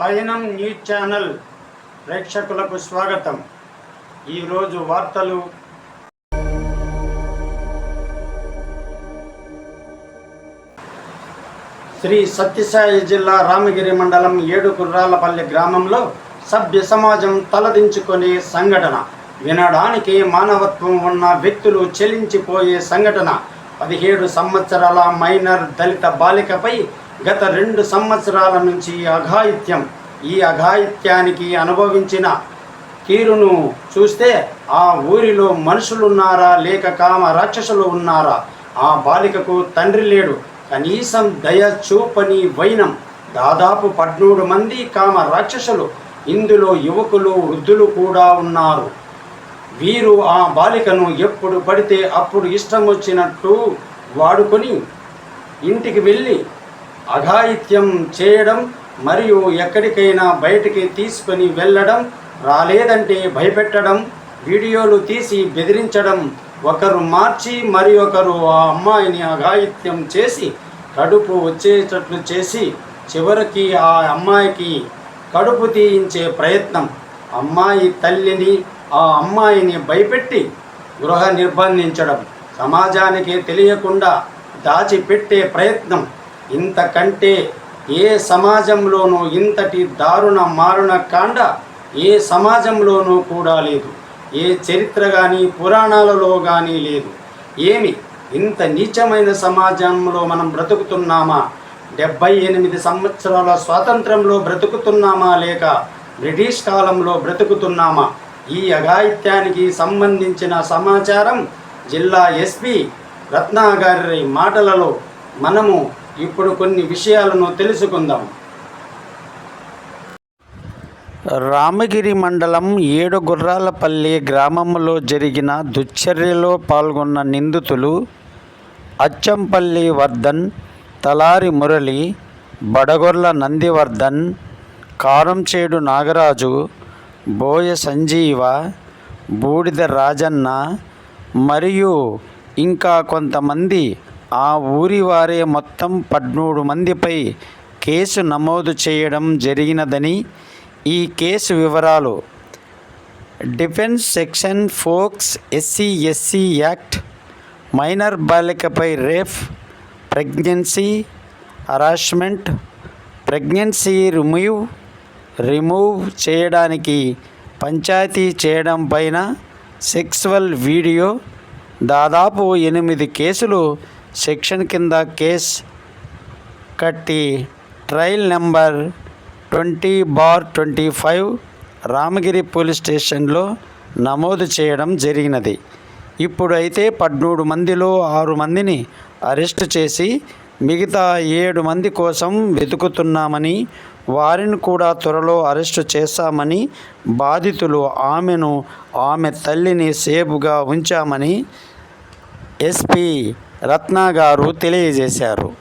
పయనం news channel ప్రేక్షకులకు స్వాగతం. ఈరోజు వార్తలు. శ్రీ సత్యసాయి జిల్లా రామగిరి మండలం ఏడు కుర్రాలపల్లి గ్రామంలో సభ్య సమాజం తలదించుకునే సంఘటన. వినడానికి మానవత్వం ఉన్న వ్యక్తులు చెలించిపోయే సంఘటన. పదిహేడు సంవత్సరాల మైనర్ దళిత బాలికపై గత రెండు సంవత్సరాల నుంచి అఘాయిత్యం ఈ అఘాయిత్యానికి అనుభవించిన తీరును చూస్తే ఆ ఊరిలో మనుషులున్నారా లేక కామ రాక్షసులు ఉన్నారా? ఆ బాలికకు తండ్రి లేడు. కనీసం దయ చూపని వైనం. దాదాపు పద్మూడు మంది కామ రాక్షసులు ఇందులో యువకులు వృద్ధులు కూడా ఉన్నారు. వీరు ఆ బాలికను ఎప్పుడు పడితే అప్పుడు ఇష్టం వచ్చినట్టు వాడుకొని ఇంటికి వెళ్ళి అఘాయిత్యం చేయడం మరియు ఎక్కడికైనా బయటికి తీసుకొని వెళ్ళడం రాలేదంటే భయపెట్టడం వీడియోలు తీసి బెదిరించడం ఒకరు మార్చి మరి ఒకరు ఆ అమ్మాయిని అఘాయిత్యం చేసి కడుపు వచ్చేటట్లు చేసి చివరికి ఆ అమ్మాయికి కడుపు తీయించే ప్రయత్నం. అమ్మాయి తల్లిని ఆ అమ్మాయిని భయపెట్టి గృహ నిర్బంధించడం. సమాజానికి తెలియకుండా దాచిపెట్టే ప్రయత్నం. ఇంతకంటే ఏ సమాజంలోనూ ఇంతటి దారుణ మారుణ కాండ ఏ సమాజంలోనూ కూడా లేదు. ఏ చరిత్ర కానీ పురాణాలలో కానీ లేదు. ఏమి? ఇంత నీచమైన సమాజంలో మనం బ్రతుకుతున్నామా? డెబ్బై ఎనిమిది సంవత్సరాల స్వాతంత్రంలో బ్రతుకుతున్నామా లేక బ్రిటిష్ కాలంలో బ్రతుకుతున్నామా? ఈ అఘాయిత్యానికి సంబంధించిన సమాచారం జిల్లా ఎస్పీ రత్నాగారి మాటలలో మనము ఇప్పుడు కొన్ని విషయాలను తెలుసుకుందాం. రామగిరి మండలం ఏడు గుర్రాలపల్లి గ్రామంలో జరిగిన దుశ్చర్యలో పాల్గొన్న నిందితులు అచ్చంపల్లి వర్ధన్ తలారి మురళి బడగొర్ల నందివర్ధన్ కారంచేడు నాగరాజు బోయ సంజీవ బూడిద రాజన్న మరియు ఇంకా కొంతమంది ఆ ఊరి వారే మొత్తం పద్మూడు మందిపై కేసు నమోదు చేయడం జరిగినదని ఈ కేసు వివరాలు. Defence section folks SC SC act minor బాలికపై rape pregnancy harassment pregnancy remove remove చేయడానికి పంచాయతీ చేయడం పైన సెక్సువల్ వీడియో దాదాపు ఎనిమిది కేసులు సెక్షన్ కింద కేస్ కట్టి trial number twenty bar twenty five Ramagiri police స్టేషన్లో నమోదు చేయడం జరిగినది. ఇప్పుడు అయితే పద్మూడు మందిలో ఆరు మందిని అరెస్ట్ చేసి మిగతా ఏడు మంది కోసం వెతుకుతున్నామని వారిని కూడా త్వరలో అరెస్టు చేస్తామని బాధితులు ఆమెను ఆమె తల్లిని సేఫ్గా ఉంచామని ఎస్పీ రత్న గారు తెలియజేశారు.